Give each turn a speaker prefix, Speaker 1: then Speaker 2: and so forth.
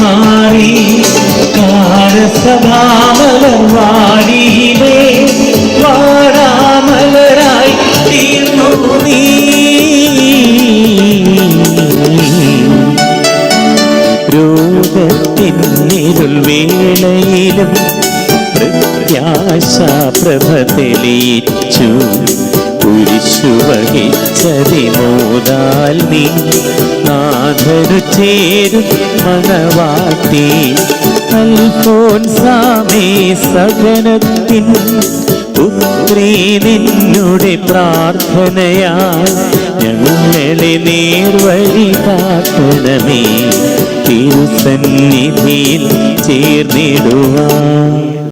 Speaker 1: മാറി കാരസഭാമലർ വാടിയിലേ പ്രത്യാശ പ്രഭ തെളിയിച്ചു. കുരിശു വഹിച്ചതിമോദാൽ നീ നാഥരു ചേരും മണവാട്ടി അൽഫോൻസാമേ സകനത്തിൻ പുത്രീ നിന്നുടെ പ്രാർത്ഥനയാ ഞങ്ങളെ നേർവഴി കാക്കണമേ തിരുസന്നിധിയിൽ ചേർന്നിടുവാൻ.